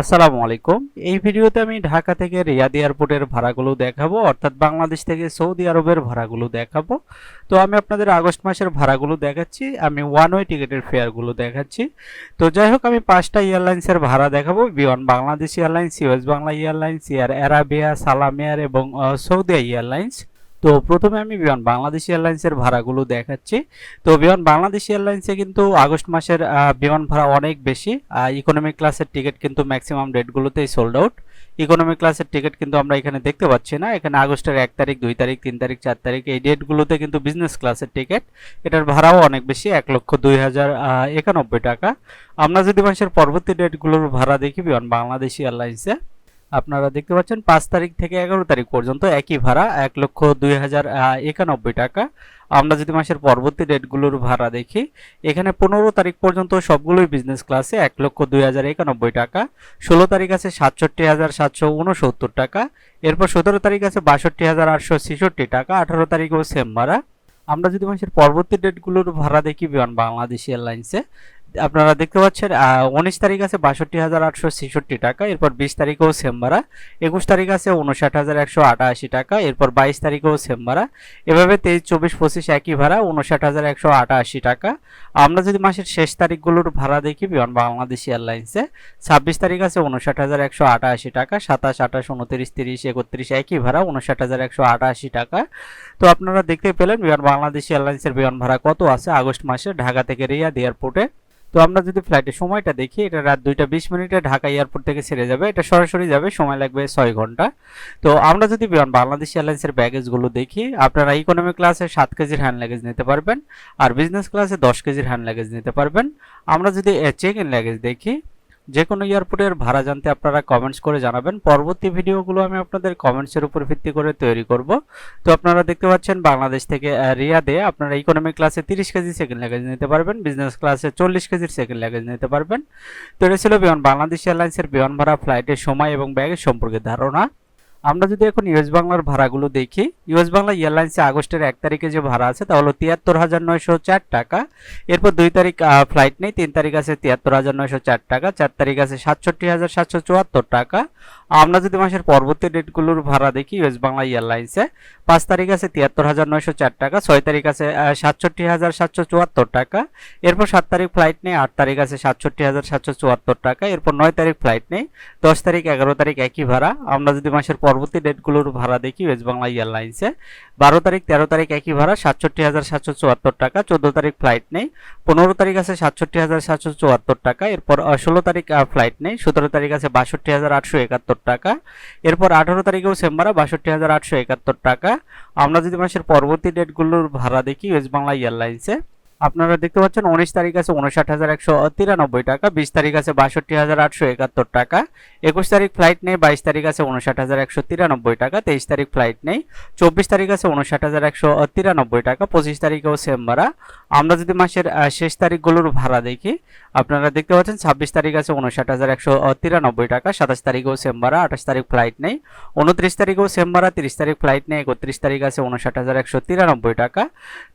আসসালামু আলাইকুম। এই ভিডিওতে আমি ঢাকা থেকে রিয়াদ এয়ারপোর্টের ভাড়াগুলো দেখাবো, অর্থাৎ বাংলাদেশ থেকে সৌদি আরবের ভাড়াগুলো দেখাবো। তো আমি আপনাদের আগস্ট মাসের ভাড়াগুলো দেখাচ্ছি, আমি ওয়ান ওয়ে টিকিটের ফেয়ারগুলো দেখাচ্ছি। তো যাই হোক, আমি পাঁচটা এয়ারলাইন্সের ভাড়া দেখাবো, Biman Bangladesh Airlines, US Bangla Airlines, Air Arabia, Salam Air এবং সৌদি এয়ারলাইন্স। তো প্রথমে আমি বিমান, বাংলাদেশ এয়ারলাইন্সের ভাড়াগুলো দেখাচ্ছি। তো বিমান, বাংলাদেশ এয়ারলাইন্সে কিন্তু আগস্ট মাসের বিমান ভাড়া অনেক বেশি। ইকোনমিক ক্লাসের টিকিট কিন্তু ম্যাক্সিমাম ডেটগুলোতেই সোল্ড আউট ইকোনমিক ক্লাসের টিকিট কিন্তু আমরা এখানে দেখতে পাচ্ছি না। এখানে আগস্টের এক তারিখ, দুই তারিখ, তিন তারিখ, চার তারিখ এই ডেটগুলোতে কিন্তু বিজনেস ক্লাসের টিকিট এটার ভাড়াও অনেক বেশি, এক লক্ষ দুই হাজার একানব্বই টাকা। আমরা যদি মাসের পরবর্তী ডেটগুলোর ভাড়া দেখি বিমান, বাংলাদেশ এয়ারলাইন্সে আপনারা দেখতে পাচ্ছেন পাঁচ তারিখ থেকে এগারো তারিখ পর্যন্ত একই ভাড়া, এক লক্ষ দুই হাজার একানব্বই টাকা। আমরা যদি মাসের পরবর্তী ডেটগুলোর ভাড়া দেখি, এখানে পনেরো তারিখ পর্যন্ত সবগুলোই বিজনেস ক্লাসে এক লক্ষ দুই হাজার একানব্বই টাকা। ষোলো তারিখ আছে সাতষট্টি হাজার সাতশো উনসত্তর টাকা। এরপর সতেরো তারিখ আছে বাষট্টি হাজার আটশো ছেষট্টি টাকা। আঠারো তারিখেও সেম ভাড়া। আমরা যদি মাসের পরবর্তী ডেটগুলোর ভাড়া দেখি বিমান বাংলাদেশ এয়ারলাইন্সে আপনারা দেখতে পাচ্ছেন উনিশ তারিখ আছে বাষট্টি হাজার আটশো ছেষট্টি টাকা, এরপর বিশ তারিখেও সেম ভাড়া, একুশ তারিখ আছে উনষাট হাজার একশো আটাশি টাকা, এরপর বাইশ তারিখেও সেম ভাড়া। এভাবে তেইশ, চব্বিশ, পঁচিশ একই ভাড়া উনষাট হাজার একশো আটাশি টাকা। আমরা যদি মাসের শেষ তারিখগুলোর ভাড়া দেখি, বিমান বাংলাদেশ এয়ারলাইন্সে, ছাব্বিশ তারিখ আছে উনষাট হাজার একশো আটাশি টাকা, সাতাশ, আঠাশ, উনত্রিশ, তিরিশ, একত্রিশ একই ভাড়া উনষাট হাজার একশো আটাশি টাকা। তো আপনারা দেখতে পেলেন বিমান বাংলাদেশ এয়ারলাইন্সের বিমান ভাড়া কত আছে আগস্ট মাসে ঢাকা থেকে রিয়াদ এয়ারপোর্টে। তো আমরা যদি ফ্লাইটের সময়টা দেখি, এটা রাত দুইটা বিশ মিনিটে ঢাকা এয়ারপোর্ট থেকে ছেড়ে যাবে। এটা সরাসরি যাবে, সময় লাগবে ছয় ঘণ্টা। তো আমরা যদি বাংলাদেশ এয়ারলাইন্সের ব্যাগেজগুলো দেখি, আপনারা ইকোনমি ক্লাসে সাত কেজির হ্যান্ড লাগেজ নিতে পারবেন, আর বিজনেস ক্লাসে দশ কেজির হ্যান্ড লাগেজ নিতে পারবেন। আমরা যদি চেক ইন লাগেজ দেখি যে কোনো এয়ারপোর্টের ভাড়া জানতে আপনারা কমেন্টস করে জানাবেন। পরবর্তী ভিডিওগুলো আমি আপনাদের কমেন্টসের উপর ভিত্তি করে তৈরি করব। তো আপনারা দেখতে পাচ্ছেন, বাংলাদেশ থেকে রিয়াদে আপনারা ইকোনমিক ক্লাসে তিরিশ কেজি সেকেন্ড লাগেজ নিতে পারবেন বিজনেস ক্লাসে চল্লিশ কেজির সেকেন্ড লাগেজ নিতে পারবেন। তো এটা ছিল বিমান, বাংলাদেশ এয়ারলাইন্সের বিমান ভাড়া ফ্লাইটের সময় এবং ব্যাগের সম্পর্কে ধারণা। আমরা যদি এখন ইউএস বাংলার ভাড়াগুলো দেখি ইউএস বাংলা এয়ারলাইন্সে আগস্টের এক তারিখে যে ভাড়া আছে তা হলো তিয়াত্তর হাজার নয়শো চার টাকা। এরপর দুই তারিখ ফ্লাইট নেই, তিন তারিখ আছে তিয়াত্তর হাজার নয়শো চার টাকা, চার তারিখ আছে সাতষট্টি হাজার সাতশো চুয়াত্তর টাকা। আমরা যদি মাসের পরবর্তী ডেটগুলোর ভাড়া দেখি ইউএস বাংলা এয়ারলাইন্সে পাঁচ তারিখ আছে তিয়াত্তর হাজার নয়শো চার টাকা, ছয় তারিখ আছে সাতষট্টি হাজার সাতশো চুয়াত্তর টাকা, এরপর সাত তারিখ ফ্লাইট নেই, আট তারিখ আছে, সাতষট্টি হাজার সাতশো চুয়াত্তর টাকা, এরপর নয় তারিখ ফ্লাইট নেই, দশ তারিখ, এগারো তারিখ একই ভাড়া। আমরা যদি মাসের পরবর্তী ডেটগুলোর ভাড়া দেখি ওয়েস্ট বাংলা এয়ারলাইন্সে বারো তারিখ, তেরো তারিখ একই ভাড়া, সাতষট্টি হাজার সাতশো চুয়াত্তর টাকা, চোদ্দ তারিখ ফ্লাইট নেই, পনেরো তারিখ আছে সাতষট্টি হাজার সাতশো চুয়াত্তর টাকা, এরপর ষোলো তারিখ ফ্লাইট নেই, সতেরো তারিখ আছে বাষট্টি হাজার আটশো একাত্তর টাকা। এরপর আঠারো তারিখেও চেম্বারে বাষট্টি হাজার আটশো একাত্তর টাকা। আমরা যদি মাসের পরবর্তী ডেটগুলোর ভাড়া দেখি ওয়েস্ট বাংলা এয়ারলাইন্সে আপনারা দেখতে পাচ্ছেন উনিশ তারিখ আছে উনষাট হাজার একশো তিরানব্বই টাকা, বিশ তারিখ আছে বাষট্টি হাজার আটশো একাত্তর টাকা, একুশ তারিখ ফ্লাইট নেই, বাইশ তারিখ আছে উনষাট হাজার একশো তিরানব্বই টাকা, তেইশ তারিখ ফ্লাইট নেই, চব্বিশ তারিখ আছে উনষাট হাজার একশো তিরানব্বই টাকা, পঁচিশ তারিখেও সেম ভাড়া। আমরা যদি মাসের শেষ তারিখগুলোর ভাড়া দেখি, আপনারা দেখতে পাচ্ছেন ছাব্বিশ তারিখ আছে উনষাট হাজার একশো তিরানব্বই টাকা, সাতাশ তারিখেও সেম ভাড়া, আঠাশ তারিখ ফ্লাইট নেই, উনত্রিশ তারিখেও সেম ভাড়া, তিরিশ তারিখ ফ্লাইট নেই, একত্রিশ তারিখ আছে উনষাট হাজার একশো তিরানব্বই টাকা।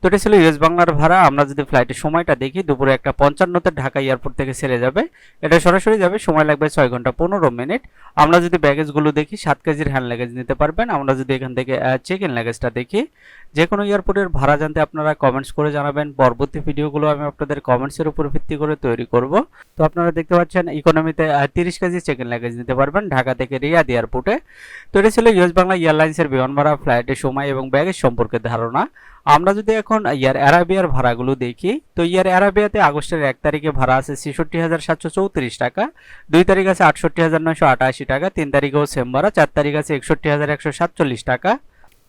তো এটা ছিল ইউএস বাংলার ভাড়া, আমরা যদি ফ্লাইটের সময়টা দেখি, দুপুরে একটা পঞ্চান্নতে ঢাকা এয়ারপোর্ট থেকে ছেড়ে যাবে। এটা সরাসরি যাবে, সময় লাগবে ছয় ঘণ্টা পনেরো মিনিট। আমরা যদি ব্যাগেজগুলো দেখি, সাত কেজির হ্যান্ড লাগেজ নিতে পারবেন। আমরা যদি এখান থেকে চেক ইন লাগেজটা দেখি, যে কোনো এয়ারপোর্টের ভাড়া জানতে আপনারা কমেন্টস করে জানাবেন। পরবর্তী ভিডিওগুলো আমি আপনাদের কমেন্টসের উপর ভিত্তি করে তৈরি করব। তো আপনারা দেখতে পাচ্ছেন ইকোনমিতে তিরিশ কেজি চেক ইন লাগেজ নিতে পারবেন ঢাকা থেকে রিয়াদ এয়ারপোর্টে তো এটা ছিল ইউএস বাংলা এয়ারলাইন্সের বিমান ভাড়া ফ্লাইটের সময় এবং ব্যাগেজ সম্পর্কে ধারণা। আমরা যদি এখন ইয়ার অ্যারাবিয়ার ভাড়াগুলো দেখি, তো ইয়ার অ্যারাবিয়াতে আগস্টের এক তারিখে ভাড়া আছে ছেষট্টি হাজার সাতশো চৌত্রিশ টাকা, দুই তারিখ আছে আটষট্টি হাজার নয়শো আটাশি টাকা, তিন তারিখেও সেম ভাড়া চার তারিখ আছে একষট্টি হাজার একশো সাতচল্লিশ টাকা।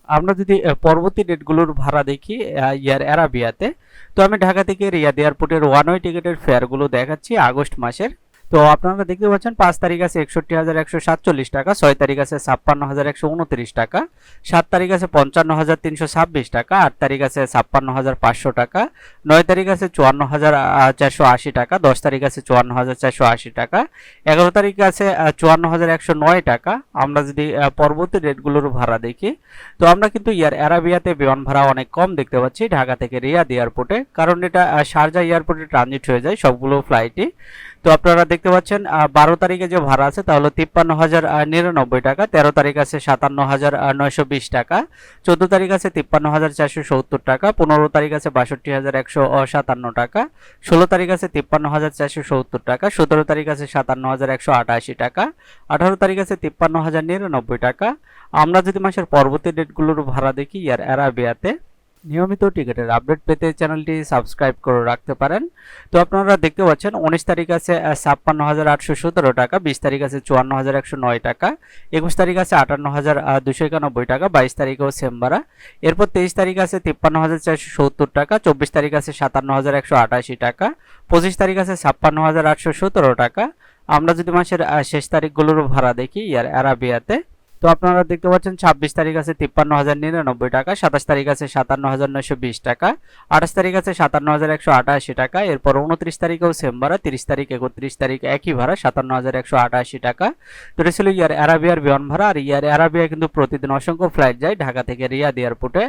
আমরা যদি পরবর্তী ডেটগুলোর ভাড়া দেখি ইয়ার অ্যারাবিয়াতে, তো আমি ঢাকা থেকে রিয়াদ এয়ারপোর্টের ওয়ান ওয়ে টিকিটের ফেয়ারগুলো দেখাচ্ছি আগস্ট মাসের। তো আপনারা দেখতে পাচ্ছেন, পাঁচ তারিখ আছে একষট্টি হাজার একশো সাতচল্লিশ টাকা, ছয় তারিখ আছে ছাপ্পান্ন হাজার একশো উনত্রিশ টাকা, সাত তারিখ আছে পঞ্চান্ন হাজার তিনশো ছাব্বিশ টাকা, আট তারিখ আছে ছাপ্পান্ন হাজার পাঁচশো টাকা, নয় তারিখ আছে চুয়ান্ন হাজার চারশো আশি টাকা, দশ তারিখ আছে চুয়ান্ন হাজার চারশো আশি টাকা, এগারো তারিখ আছে চুয়ান্ন হাজার একশো নয় টাকা, আমরা যদি পরবর্তী রেটগুলোর ভাড়া দেখি, তো আমরা কিন্তু ইয়ার অ্যারাবিয়াতে বিমান ভাড়া অনেক কম দেখতে পাচ্ছি, ঢাকা থেকে রিয়াদ এয়ারপোর্টে, কারণ এটা শারজা এয়ারপোর্টে ট্রানজিট হয়ে যায় সবগুলো ফ্লাইটই তো আপনারা দেখতে পাচ্ছেন বারো তারিখে যে ভাড়া আছে তাহলে তিপ্পান্ন হাজার নিরানব্বই টাকা, তেরো তারিখ আছে সাতান্ন হাজার নয়শো বিশ টাকা, চোদ্দ তারিখ আছে তিপ্পান্ন হাজার চারশো সত্তর টাকা, পনেরো তারিখ আছে বাষট্টি হাজার একশো সাতান্ন টাকা, ষোলো তারিখ আছে তিপ্পান্ন হাজার চারশো সত্তর টাকা, সতেরো তারিখ আছে সাতান্ন হাজার একশো আটাশি টাকা, আঠারো তারিখ আছে তিপ্পান্ন হাজার নিরানব্বই টাকা। আমরা যদি মাসের পরবর্তী ডেটগুলোর ভাড়া দেখি, ইয়ার অ্যারাবিয়াতে নিয়মিত টিকিটের আপডেট পেতে চ্যানেলটি সাবস্ক্রাইব করে রাখতে পারেন। তো আপনারা দেখতে পাচ্ছেন, উনিশ তারিখ আছে ছাপ্পান্ন হাজার আটশো সতেরো টাকা, বিশ তারিখ আছে চুয়ান্ন হাজার একশো নয় টাকা, একুশ তারিখ আছে আটান্ন হাজার দুশো একানব্বই টাকা, বাইশ তারিখেও সেম ভাড়া এরপর তেইশ তারিখ আছে তিপ্পান্ন হাজার চারশো সত্তর টাকা, চব্বিশ তারিখ আছে সাতান্ন হাজার একশো আটাশি টাকা, পঁচিশ তারিখ আছে ছাপ্পান্ন হাজার আটশো সতেরো টাকা। আমরা যদি মাসের শেষ তারিখগুলোর ভাড়া দেখি, ইয়ার অ্যারাবিয়াতে তো আপনারা দেখতে পাচ্ছেন, ছাব্বিশ তারিখ আছে তিপ্পান্ন হাজার নিরানব্বই টাকা, সাতাশ তারিখ আছে সাতান্ন হাজার নয়শো বিশ টাকা, আঠাশ তারিখ আছে সাতান্ন হাজার একশো আটাশি টাকা, এরপর উনত্রিশ তারিখেও সেম ভাড়া, তিরিশ তারিখ, একত্রিশ তারিখ একই ভাড়া, সাতান্ন হাজার একশো আটাশি টাকা। তো এটা ইয়ার অ্যারাবিয়ার বিমান ভাড়া, আর ইয়ার অ্যারাবিয়া কিন্তু প্রতিদিন অসংখ্য ফ্লাইট যায় ঢাকা থেকে রিয়াদ এয়ারপোর্টে।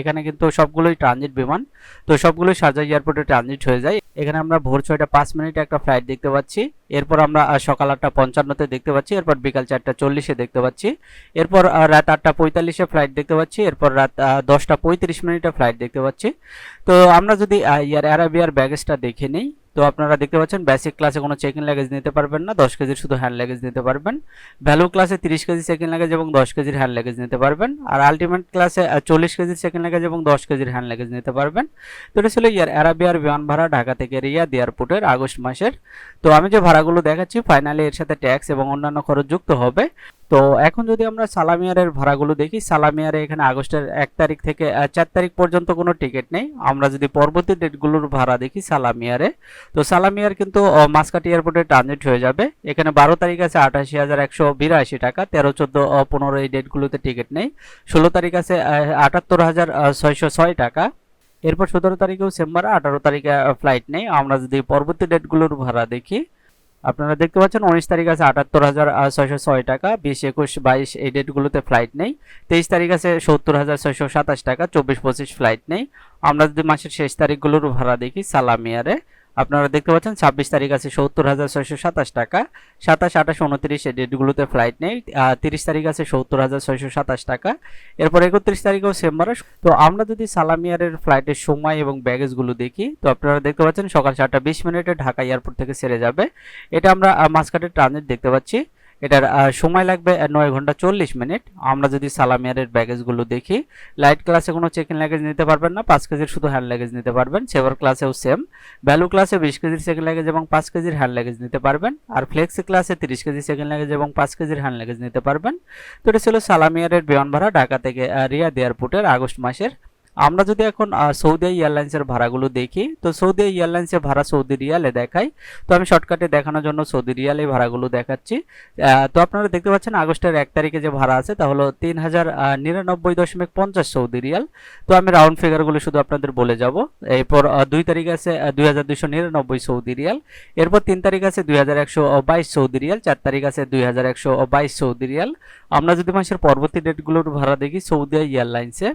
এখানে কিন্তু সবগুলোই ট্রানজিট বিমান, তো সবগুলোই শারজা এয়ারপোর্টে ট্রানজিট হয়ে যায়। এখানে আমরা ভোর ছয়টা পাঁচ মিনিটে একটা ফ্লাইট দেখতে পাচ্ছি। এরপর আমরা সকাল আটটা পঞ্চান্নতে দেখতে পাচ্ছি, এরপর বিকাল চারটা চল্লিশে দেখতে পাচ্ছি, এরপর রাত আটটা পঁয়তাল্লিশে ফ্লাইট দেখতে পাচ্ছি, এরপর রাত দশটা পঁয়ত্রিশ মিনিটে ফ্লাইট দেখতে পাচ্ছি। তো আমরা যদি এয়ার ইয়ার অ্যারাবিয়ার ব্যাগেজটা দেখে নিই তো আপনারা দেখতে পাচ্ছেন বেসিক ক্লাসে কোনো চেক লাগেজ নিতে পারবেন না, দশ কেজির শুধু হ্যান্ড লাগেজ নিতে পারবেন। ভ্যালু ক্লাসে তিরিশ কেজি ইন লাগেজ এবং দশ কেজির হ্যান্ড লাগেজ নিতে পারবেন। আর আলটিমেট ক্লাসে চল্লিশ কেজির ইন লাগেজ এবং দশ কেজির হ্যান্ড লাগেজ নিতে পারবেন। তো এটা ছিল ইয়ার অ্যারাবিয়ার বিমান ভাড়া ঢাকা থেকে রিয়াদ এয়ারপোর্টের আগস্ট মাসের। তো আমি যে ভাড়াগুলো দেখাচ্ছি ফাইনালি এর সাথে ট্যাক্স এবং অন্যান্য খরচ যুক্ত হবে। তো এখন যদি আমরা সালামিয়ারের ভাড়াগুলো দেখি, সালামিয়ারে এখানে আগস্টের এক তারিখ থেকে চার তারিখ পর্যন্ত কোনো টিকিট নেই। আমরা যদি পরবর্তী ডেটগুলোর ভাড়া দেখি, সালামিয়ারে, তো সালামিয়ার কিন্তু মাসকাটি এয়ারপোর্টে ট্রানজিট হয়ে যাবে। এখানে বারো তারিখ আছে আঠাশি হাজার একশো বিরাশি টাকা, তেরো, চোদ্দ পনেরো এই ডেটগুলোতে টিকিট নেই। ষোলো তারিখ আছে আটাত্তর হাজার ছয়শো ছয় টাকা। এরপর সতেরো তারিখেও সেম্বার আঠারো তারিখে ফ্লাইট নেই। আমরা যদি পরবর্তী ডেটগুলোর ভাড়া দেখি আপনারা দেখতে পাচ্ছেন, উনিশ তারিখ আছে আটাত্তর হাজার ছয়শো ছয় টাকা, বিশ একুশ বাইশ এই ডেটগুলোতে ফ্লাইট নেই। তেইশ তারিখ আছে সত্তর হাজার, ছয়শো সাতাশ টাকা, চব্বিশ পঁচিশ ফ্লাইট নেই। আমরা যদি মাসের শেষ তারিখগুলোর ভাড়া দেখি, সালামিয়ারে আপনারা দেখতে পাচ্ছেন, ছাব্বিশ তারিখ আছে সত্তর হাজার ছয়শো সাতাশ টাকা। সাতাশ, আঠাশ, উনত্রিশ, এই ডেটগুলোতে ফ্লাইট নেই। তিরিশ তারিখ আছে সত্তর হাজার ছয়শো সাতাশ টাকা। এরপর একত্রিশ তারিখেও সেম্বারে তো আমরা যদি সালামিয়ারের ফ্লাইটের সময় এবং ব্যাগেজগুলো দেখি, তো আপনারা দেখতে পাচ্ছেন সকাল সাতটা বিশ মিনিটে ঢাকা এয়ারপোর্ট থেকে সেরে যাবে। এটা আমরা মাঝখানে ট্রানজিট দেখতে পাচ্ছি। এটার সময় লাগবে নয় ঘণ্টা চল্লিশ মিনিট। আমরা যদি সালামিয়ারের ব্যাগেজগুলো দেখি লাইট ক্লাসে কোনো চেক ইন লাগেজ নিতে পারবেন না, পাঁচ কেজির শুধু হ্যান্ড লাগেজ নিতে পারবেন। সেভার ক্লাসেও সেম ভ্যালু ক্লাসে বিশ কেজির ইন লাগেজ এবং পাঁচ কেজির হ্যান্ড লাগেজ নিতে পারবেন। আর ফ্লেক্সি ক্লাসে তিরিশ কেজি ইন লাগেজ এবং পাঁচ কেজির হ্যান্ড লাগেজ নিতে পারবেন। তো এটা ছিল সালামিয়ারের বিমান ভাড়া ঢাকা থেকে রিয়াদ এয়ারপোর্টের আগস্ট মাসের আমরা যদি এখন সৌদি এয়ারলাইন্সের ভাড়াগুলো দেখি, তো সৌদি এয়ারলাইন্সের ভাড়া সৌদি রিয়ালে দেখাই। তো আমি শর্টকাটে দেখানোর জন্য সৌদি রিয়ালে ভাড়াগুলো দেখাচ্ছি। তো আপনারা দেখতে পাচ্ছেন আগস্টের এক তারিখে যে ভাড়া আছে, তা হলো তিন হাজার নিরানব্বই দশমিক পঞ্চাশ সৌদি রিয়াল। তো আমি রাউন্ড ফিগারগুলো শুধু আপনাদের বলে যাব। এরপর দুই তারিখ আছে দুই হাজার দুইশো নিরানব্বই সৌদি রিয়াল। এরপর তিন তারিখ আছে দুই হাজার একশো বাইশ সৌদি রিয়াল। চার তারিখ আছে দুই হাজার একশো বাইশ সৌদি রিয়াল। আমরা যদি মাসের পরবর্তী ডেটগুলোর ভাড়া দেখি সৌদি এয়ারলাইন্সে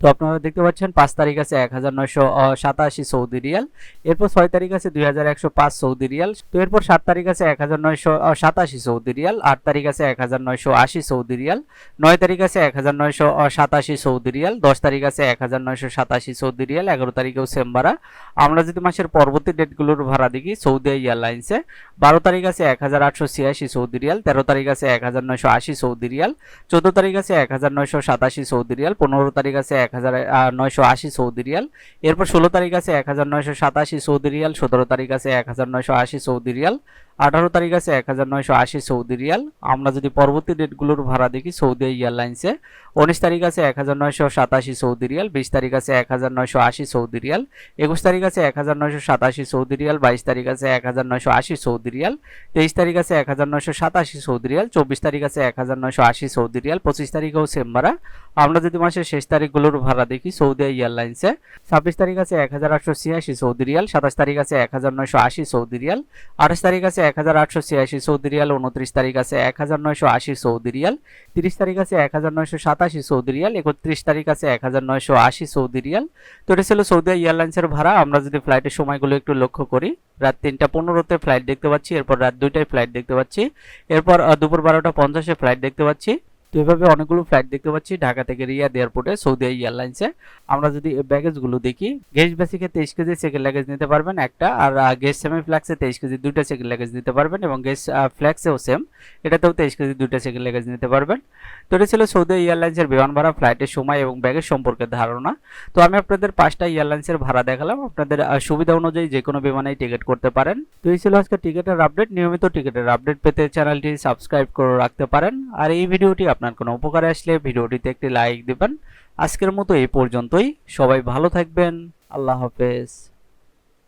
তো আপনারা দেখতে পাচ্ছেন পাঁচ তারিখ আছে এক হাজার নয়শো সাতাশি সৌদি রিয়াল এরপর ছয় তারিখ আছে দুই হাজার একশো পাঁচ সৌদি রিয়াল তো এরপর সাত তারিখ আছে এক হাজার নয়শো সাতাশি সৌদি রিয়াল আট তারিখ আছে এক হাজার নয়শো আশি সৌদি রিয়াল নয় তারিখ আছে এক হাজার নয়শো সাতাশি সৌদি রিয়াল দশ তারিখ আছে এক হাজার নয়শো সাতাশি সৌদি রিয়াল এগারো তারিখেও সেম ভাড়া আমরা যদি মাসের পরবর্তী ডেটগুলোর ভাড়া দেখি সৌদি এয়ারলাইন্সে বারো তারিখ আছে এক হাজার আটশো ছিয়াশি সৌদি রিয়াল তেরো তারিখ আছে এক হাজার নয়শো আশি সৌদি রিয়াল চোদ্দ তারিখ আছে এক হাজার নয়শো সাতাশি সৌদি রিয়াল পনেরো তারিখ আছে এক হাজার নয়শো আশি সৌদি রিয়াল। এরপর ষোলো তারিখ আছে এক হাজার নয়শো সাতাশি সৌদি রিয়াল, সতেরো তারিখ আছে এক হাজার নয়শো আশি সৌদি রিয়াল। আঠারো তারিখ আছে এক হাজার নয়শো আশি সৌদি রিয়াল আমরা যদি পরবর্তী ডেটগুলোর ভাড়া দেখি সৌদি এয়ারলাইন্সে উনিশ তারিখ আছে এক হাজার নয়শো সাতাশি সৌদি রিয়াল বিশ তারিখ আছে এক হাজার নয়শো আশি সৌদি রিয়াল একুশ তারিখ আছে এক হাজার নয়শো সাতাশি সৌদি রিয়াল বাইশ তারিখ আছে এক হাজার নয়শো আশি সৌদি রিয়াল তেইশ তারিখ আছে এক হাজার নয়শো সাতাশি সৌদি রিয়াল চব্বিশ তারিখ আছে এক হাজার নয়শো আশি সৌদি রিয়াল পঁচিশ তারিখেও সেম ভাড়া আমরা যদি মাসের শেষ তারিখগুলোর ভাড়া দেখি সৌদি এয়ারলাইন্সে ছাব্বিশ তারিখ আছে এক হাজার আটশো ছিয়াশি সৌদি রিয়াল সাতাশ তারিখ আছে এক হাজার নয়শো আশি সৌদি রিয়াল আঠাশ তারিখ আছে এক হাজার আটশো ছিয়াশি সৌদি রিয়াল, উনত্রিশ তারিখ আছে এক হাজার নয়শো আশি সৌদি রিয়াল, তিরিশ তারিখ আছে এক হাজার নয়শো সাতাশি সৌদি রিয়াল, একত্রিশ তারিখ আছে এক হাজার নয়শো আশি সৌদি রিয়াল। তো এটা ছিল সৌদি এয়ারলাইন্সের ভাড়া, আমরা যদি ফ্লাইটের সময়গুলো একটু লক্ষ্য করি, রাত তিনটা পনেরোতে ফ্লাইট দেখতে পাচ্ছি, এরপর রাত দুইটায় ফ্লাইট দেখতে পাচ্ছি, এরপর দুপুর বারোটা পঞ্চাশে ফ্লাইট দেখতে পাচ্ছি। তো এভাবে অনেকগুলো ফ্লাইট দেখতে পাচ্ছি ঢাকা থেকে রিয়াদ এয়ারপোর্টে সৌদি এয়ারলাইন্সে আমরা যদি ব্যাগেজগুলো দেখি গেস্ট বেসিকে তেইশ কেজি সেকেন্ড লাগেজ নিতে পারবেন একটা, আর গেস্ট সেমি ফ্ল্যাক্সে তেইশ কেজি দুইটা সেকেন্ড লাগেজ নিতে পারবেন এবং গেস্ট ফ্ল্যাক্সেও সেম এটাতেও তেইশ কেজি দুইটা সেকেন্ড লাগেজ নিতে পারবেন। তো এটা ছিল সৌদি এয়ারলাইন্সের বিমান ভাড়া ফ্লাইটের সময় এবং ব্যাগের সম্পর্কে ধারণা। তো আমি আপনাদের পাঁচটা এয়ারলাইন্সের ভাড়া দেখালাম। আপনাদের সুবিধা অনুযায়ী যে কোনো বিমানেই টিকিট করতে পারেন। তো এই ছিল আজকে টিকিটের আপডেট নিয়মিত টিকিটের আপডেট পেতে চ্যানেলটি সাবস্ক্রাইব করে রাখতে পারেন। আর এই ভিডিওটি আপনার কোনো উপকারে আসলে ভিডিওটিতে একটি লাইক দেবেন। আজকের মতো এই পর্যন্তই। সবাই ভালো থাকবেন। আল্লাহ হাফেজ।